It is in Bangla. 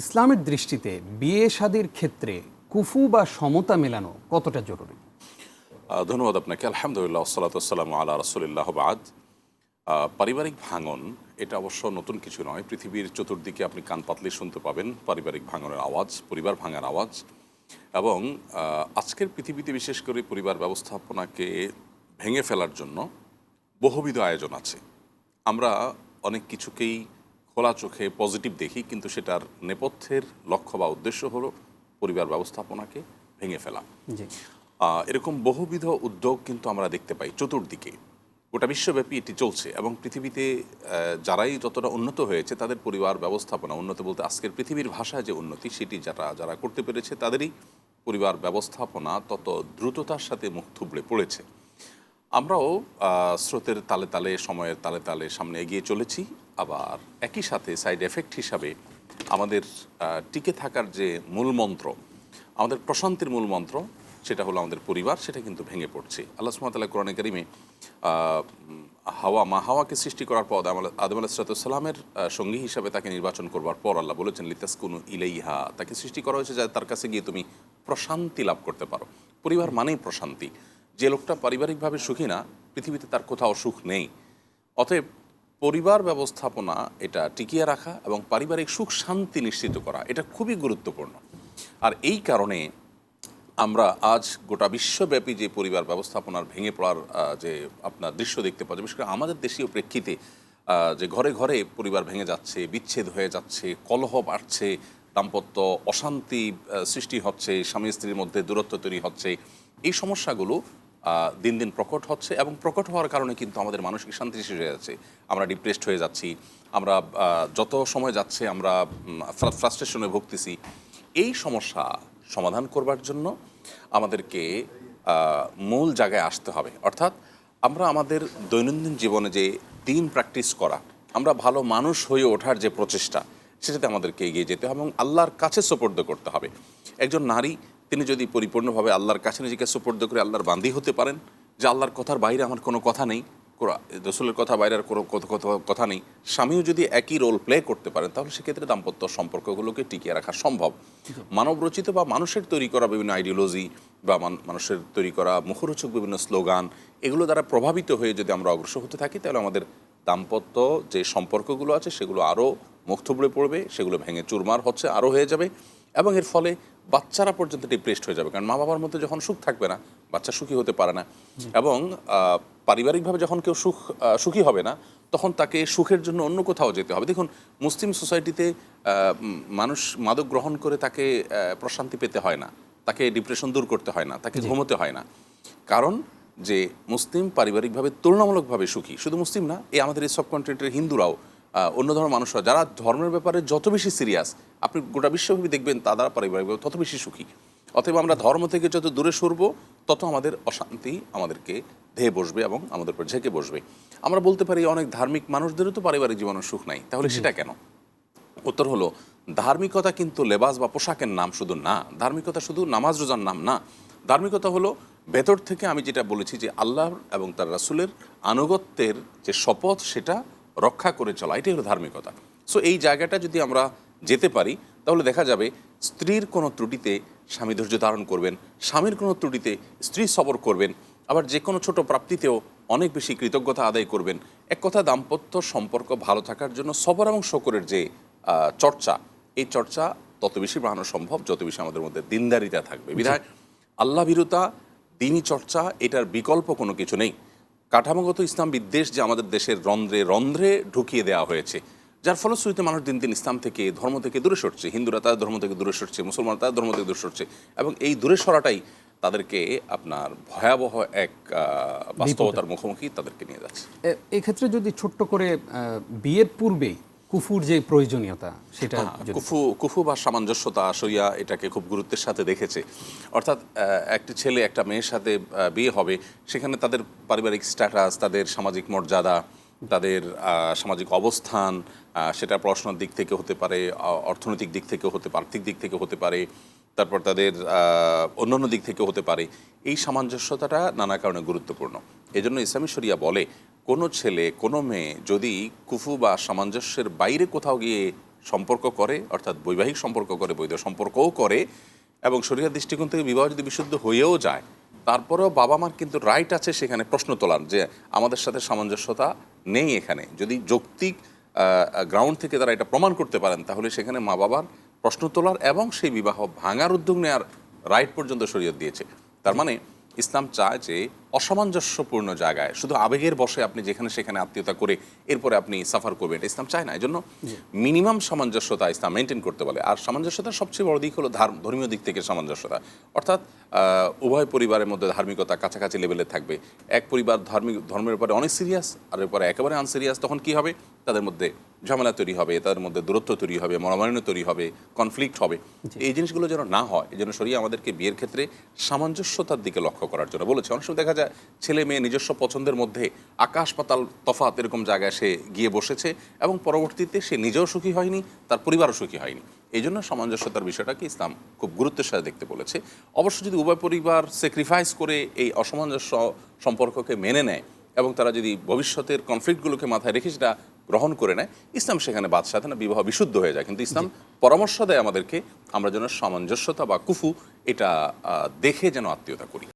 ইসলামের দৃষ্টিতে বিয়ে শাদির ক্ষেত্রে কুফু বা সমতা মেলানো কতটা জরুরি? ধন্যবাদ আপনাকে। আলহামদুলিল্লাহ সালাতাম আল্লাহ রসুলিল্লাহ বাদ পারিবারিক ভাঙন, এটা অবশ্য নতুন কিছু নয়। পৃথিবীর চতুর্দিকে আপনি কান পাতলে শুনতে পাবেন পারিবারিক ভাঙনের আওয়াজ, পরিবার ভাঙার আওয়াজ। এবং আজকের পৃথিবীতে বিশেষ করে পরিবার ব্যবস্থাপনাকে ভেঙে ফেলার জন্য বহুবিধ আয়োজন আছে। আমরা অনেক কিছুকেই খোলা চোখে পজিটিভ দেখি কিন্তু সেটার নেপথ্যের লক্ষ্য বা উদ্দেশ্য হলো পরিবার ব্যবস্থাপনাকে ভেঙে ফেলা। এরকম বহুবিধ উদ্যোগ কিন্তু আমরা দেখতে পাই চতুর্দিকে। গোটা বিশ্বব্যাপী এটি চলছে এবং পৃথিবীতে যারাই যতটা উন্নত হয়েছে তাদের পরিবার ব্যবস্থাপনা উন্নত বলতে আজকের পৃথিবীর ভাষায় যে উন্নতি সেটি যারা যারা করতে পেরেছে তাদেরই পরিবার ব্যবস্থাপনা তত দ্রুততার সাথে মুখ থুবড়ে পড়েছে। আমরাও স্রোতের তালে তালে সময়ের তালে তালে সামনে এগিয়ে চলেছি আবার একই সাথে সাইড এফেক্ট হিসাবে আমাদের টিকে থাকার যে মূল মন্ত্র, আমাদের প্রশান্তির মূল মন্ত্র, সেটা হলো আমাদের পরিবার, সেটা কিন্তু ভেঙে পড়ছে। আল্লাহ সুমতাল্লাহ কোরআনে কারিমে হাওয়া, মা হাওয়াকে সৃষ্টি করার পর আদম আলা- আদম আলাহিসাল্লামের সঙ্গী হিসাবে তাকে নির্বাচন করবার পর আল্লাহ বলেছেন, লিতাসকুনু ইলাইহা তাকে সৃষ্টি করা হয়েছে যাতে তার কাছে গিয়ে তুমি প্রশান্তি লাভ করতে পারো। পরিবার মানেই প্রশান্তি। যে লোকটা পারিবারিকভাবে সুখী না, পৃথিবীতে তার কোথাও সুখ নেই। অতএব পরিবার ব্যবস্থাপনা এটা টিকিয়ে রাখা এবং পারিবারিক সুখ শান্তি নিশ্চিত করা, এটা খুবই গুরুত্বপূর্ণ। আর এই কারণে আমরা আজ গোটা বিশ্বব্যাপী যে পরিবার ব্যবস্থাপনার ভেঙে পড়ার যে আপনার দৃশ্য দেখতে যায়, বিশেষ করে আমাদের দেশীয় প্রেক্ষিতে যে ঘরে ঘরে পরিবার ভেঙে যাচ্ছে, বিচ্ছেদ হয়ে যাচ্ছে, কলহ বাড়ছে, দাম্পত্য অশান্তি সৃষ্টি হচ্ছে স্বামী স্ত্রীর মধ্যে দূরত্ব তৈরি হচ্ছে, এই সমস্যাগুলো দিন দিন প্রকট হচ্ছে এবং প্রকট হওয়ার কারণে কিন্তু আমাদের মানসিক শান্তি শেষ হয়ে যাচ্ছে। আমরা ডিপ্রেসড হয়ে যাচ্ছি, আমরা যত সময় যাচ্ছে আমরা ফ্রাস্ট্রেশনে ভুগতেছি। এই সমস্যা সমাধান করবার জন্য আমাদেরকে মূল জায়গায় আসতে হবে। অর্থাৎ আমরা আমাদের দৈনন্দিন জীবনে যে দিন প্র্যাকটিস করা, আমরা ভালো মানুষ হয়ে ওঠার যে প্রচেষ্টা, সেটাতে আমাদেরকে এগিয়ে যেতে হবে এবং আল্লাহর কাছে সোপর্দ করতে হবে। একজন নারী তিনি যদি পরিপূর্ণভাবে আল্লাহর কাছে নিজেকে সোপর্দ করে আল্লাহর বান্দি হতে পারেন, যে আল্লাহর কথার বাইরে আমার কোনো কথা নেই রসুলের কথা বাইরে আর কোনো কথা- নেই, স্বামীও যদি একই রোল প্লে করতে পারেন, তাহলে সেক্ষেত্রে দাম্পত্য সম্পর্কগুলোকে টিকিয়ে রাখা সম্ভব। মানব রচিত বা মানুষের তৈরি করা বিভিন্ন আইডিওলজি বা মান- মানুষের তৈরি করা মুখরোচক বিভিন্ন স্লোগান এগুলো দ্বারা প্রভাবিত হয়ে যদি আমরা অগ্রসর হতে থাকি, তাহলে আমাদের দাম্পত্য যে সম্পর্কগুলো আছে, সেগুলো আরও মুখ থুবড়ে পড়বে, সেগুলো ভেঙে চুরমার হচ্ছে, আরও হয়ে যাবে। এবং এর ফলে বাচ্চারা পর্যন্ত ডিপ্রেসড হয়ে যাবে। কারণ মা বাবার মধ্যে যখন সুখ থাকবে না বাচ্চা সুখী হতে পারে না। এবং পারিবারিকভাবে যখন কেউ সুখ সুখী হবে না তখন তাকে সুখের জন্য অন্য কোথাও যেতে হবে। দেখুন মুসলিম সোসাইটিতে মানুষ মাদক গ্রহণ করে তাকে প্রশান্তি পেতে হয় না। তাকে ডিপ্রেশন দূর করতে হয় না তাকে ঘুমোতে হয় না। কারণ যে মুসলিম পারিবারিকভাবে তুলনামূলকভাবে সুখী। শুধু মুসলিম না এই আমাদের এই সাবকন্টিনেন্টের হিন্দুরাও অন্য ধর্মের মানুষরা যারা ধর্মের ব্যাপারে যত বেশি সিরিয়াস আপনি গোটা বিশ্বব্যাপী দেখবেন তারা পারিবারিকভাবে তত বেশি সুখী। অতএব আমরা ধর্ম থেকে যত দূরে সরব তত আমাদের অশান্তি আমাদেরকে ধেয়ে বসবে এবং আমাদের উপর ঝেঁকে বসবে। আমরা বলতে পারি অনেক ধার্মিক মানুষদেরও তো পারিবারিক জীবনের সুখ নাই তাহলে সেটা কেন? উত্তর হলো ধার্মিকতা কিন্তু লেবাস বা পোশাকের নাম শুধু না ধার্মিকতা শুধু নামাজ রোজার নাম না। ধার্মিকতা হলো ভেতর থেকে আমি যেটা বলেছি যে আল্লাহ এবং তার রাসূলের আনুগত্যের যে শপথ সেটা রক্ষা করে চলা এটাই হলো ধার্মিকতা। সো এই জায়গাটা যদি আমরা যেতে পারি তাহলে দেখা যাবে স্ত্রীর কোনো ত্রুটিতে স্বামী ধৈর্য ধারণ করবেন স্বামীর কোনো ত্রুটিতে স্ত্রী সবর করবেন আবার যে কোনো ছোট প্রাপ্তিতেও অনেক বেশি কৃতজ্ঞতা আদায় করবেন। এক কথা দাম্পত্য সম্পর্ক ভালো থাকার জন্য সবর এবং শকরের যে চর্চা এই চর্চা তত বেশি বাড়ানো সম্ভব যত বেশি আমাদের মধ্যে দিনদারিতা থাকবে। বিধায় আল্লাহ ভীরুতা দিনই চর্চা এটার বিকল্প কোনো কিছু নেই। কাঠামোগত ইসলাম বিদ্বেষ যে আমাদের দেশের রন্ধ্রে রন্ধ্রে ঢুকিয়ে দেওয়া হয়েছে যার ফলশ্রুতিতে মানুষ দিন দিন ইসলাম থেকে ধর্ম থেকে দূরে সরছে। হিন্দুরা তাদের ধর্ম থেকে দূরে সরছে মুসলমান তাদের ধর্ম থেকে দূরে সরছে এবং এই দূরে সরাটাই তাদেরকে আপনার ভয়াবহ এক বাস্তবতার মুখোমুখি তাদেরকে নিয়ে যাচ্ছে। এক্ষেত্রে যদি ছোট্ট করে বিয়ের পূর্বেই কুফুর যে প্রয়োজনীয়তা সেটা কুফু কুফু বা সামঞ্জস্যতা সইয়া এটাকে খুব গুরুত্বের সাথে দেখেছে। অর্থাৎ একটি ছেলে একটা মেয়ের সাথে বিয়ে হবে সেখানে তাদের পারিবারিক স্ট্যাটাস তাদের সামাজিক মর্যাদা তাদের সামাজিক অবস্থান সেটা পড়াশোনার দিক থেকে হতে পারে অর্থনৈতিক দিক থেকে হতে পারে আর্থিক দিক থেকে হতে পারে তারপর তাদের অন্যান্য দিক থেকে হতে পারে। এই সামঞ্জস্যতাটা নানা কারণে গুরুত্বপূর্ণ। এজন্য ইসলামী শরিয়া বলে কোনো ছেলে, কোনো মেয়ে যদি কুফু বা সামঞ্জস্যের বাইরে কোথাও গিয়ে সম্পর্ক করে, অর্থাৎ বৈবাহিক সম্পর্ক করে, বৈধ সম্পর্কও করে এবং শরীরের দৃষ্টিকোণ থেকে বিবাহ যদি বিশুদ্ধ হয়েও যায়, তারপরেও বাবা মার কিন্তু রাইট আছে সেখানে প্রশ্ন তোলার যে আমাদের সাথে সামঞ্জস্যতা নেই এখানে। যদি যৌক্তিক গ্রাউন্ড থেকে তারা এটা প্রমাণ করতে পারেন, তাহলে সেখানে মা বাবার প্রশ্ন তোলার এবং সেই বিবাহ ভাঙার উদ্যোগ নেওয়ার রাইট পর্যন্ত শরীয়ত দিয়েছে। তার মানে ইসলাম চায় যে অসামঞ্জস্যপূর্ণ জায়গায় শুধু আবেগের বসে আপনি যেখানে সেখানে আত্মীয়তা করে এরপরে আপনি সাফার করবেন এটা ইসলাম চায় না। এই জন্য মিনিমাম সামঞ্জস্যতা ইসলাম মেনটেন করতে বলে। আর সামঞ্জস্যতার সবচেয়ে বড় দিক হলো ধার- ধর্মীয় দিক থেকে সামঞ্জস্যতা। অর্থাৎ উভয় পরিবারের মধ্যে ধার্মিকতা কাছাকাছি লেভেলে থাকবে। এক পরিবার ধার্মিক ধর্মের উপরে অনেক সিরিয়াস আর এরপরে একেবারে আনসিরিয়াস তখন কি হবে? তাদের মধ্যে ঝামেলা তৈরি হবে তাদের মধ্যে দূরত্ব তৈরি হবে মনোমালিন্য তৈরি হবে কনফ্লিক্ট হবে। এই জিনিসগুলো যেন না হয় এই জন্য শরীর আমাদেরকে বিয়ের ক্ষেত্রে সামঞ্জস্যতার দিকে লক্ষ্য করার জন্য বলেছে। অনেক সময় দেখা যায় ছেলে মেয়ে নিজস্ব পছন্দের মধ্যে আকাশ পাতাল তফাৎ এরকম জায়গায় সে গিয়ে বসেছে এবং পরবর্তীতে সে নিজেও সুখী হয়নি তার পরিবারও সুখী হয়নি। এই জন্য সামঞ্জস্যতার বিষয়টাকে ইসলাম খুব গুরুত্বের সাথে দেখতে বলেছে। অবশ্য যদি উভয় পরিবার স্যাক্রিফাইস করে এই অসামঞ্জস্য সম্পর্ককে মেনে নেয় এবং তারা যদি ভবিষ্যতের কনফ্লিক্টগুলোকে মাথায় রেখে সেটা গ্রহণ করে নেয়। ইসলাম সেখানে বাদ সাথে না বিবাহ বিশুদ্ধ হয়ে যায়। কিন্তু ইসলাম পরামর্শ দেয় আমাদেরকে, আমরা যেন সামঞ্জস্যতা বা কুফু এটা দেখে যেন আত্মীয়তা করি।